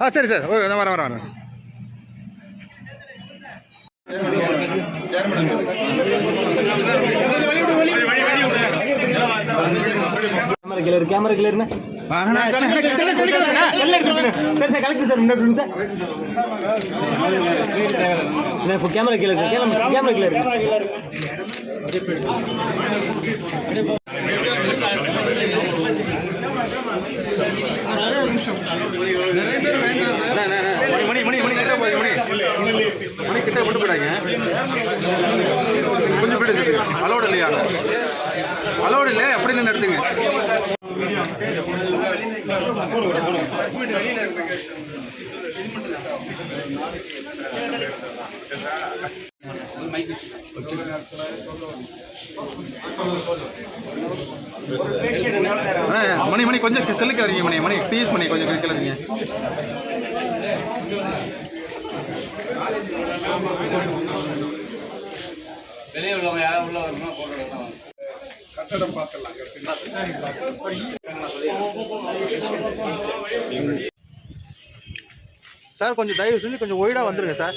ஆ சரி சார். ஓ நான் வரேன் வரேன் வரேன். கேமரா கிளர் கேமரா கிளர்னு சரி சார் கலெக்டர் சார் முன்னாடி விடுங்க சார் நான் இப்போ camera clear camera camera clear Mani Mani Mani Mani கிட்ட போய் மணி. மணி கிட்ட கொண்டு போயிடாங்க கொஞ்சம் போயிட்டு அலோடு இல்லையா? அலோடு இல்லை அப்படி நின்று எடுத்துங்க மைக்கு மணி மணி கொஞ்சம் செல்லுக்கு அறிங்க மணி மணி ப்ளீஸ் மணி கொஞ்சம் கிளறிங்க சார் கொஞ்சம் தயவு செஞ்சு கொஞ்சம் ஒய்டாக வந்துருங்க சார்.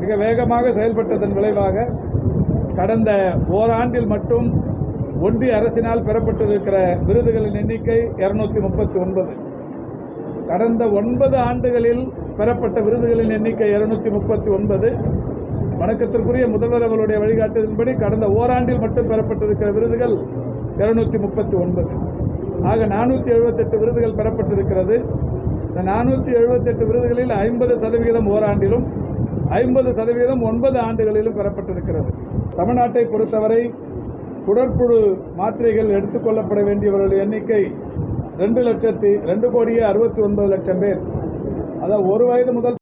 மிக வேகமாக செயல்பட்டதன் விளைவாக கடந்த ஓராண்டில் மட்டும் ஒன்றிய அரசினால் பெறப்பட்டிருக்கிற விருதுகளின் எண்ணிக்கை இருநூத்தி முப்பத்தி ஒன்பது. கடந்த ஒன்பது ஆண்டுகளில் பெறப்பட்ட விருதுகளின் எண்ணிக்கை இருநூத்தி முப்பத்தி ஒன்பது. வணக்கத்திற்குரிய முதல்வர் அவருடைய வழிகாட்டுதலின்படி கடந்த ஓராண்டில் மட்டும் பெறப்பட்டிருக்கிற விருதுகள் இருநூத்தி முப்பத்தி ஒன்பது. ஆக நானூற்றி எழுபத்தெட்டு விருதுகள் பெறப்பட்டிருக்கிறது. இந்த நானூற்றி எழுபத்தெட்டு விருதுகளில் ஐம்பது சதவிகிதம் ஓராண்டிலும் ஐம்பது சதவீதம் ஒன்பது ஆண்டுகளிலும் பெறப்பட்டிருக்கிறது. தமிழ்நாட்டை பொறுத்தவரை குடற்புழு மாத்திரைகள் எடுத்துக்கொள்ளப்பட வேண்டியவர்கள் எண்ணிக்கை ரெண்டு லட்சத்தி ரெண்டு கோடியே அறுபத்தி ஒன்பது லட்சம் பேர். அதாவது ஒரு வயது முதல்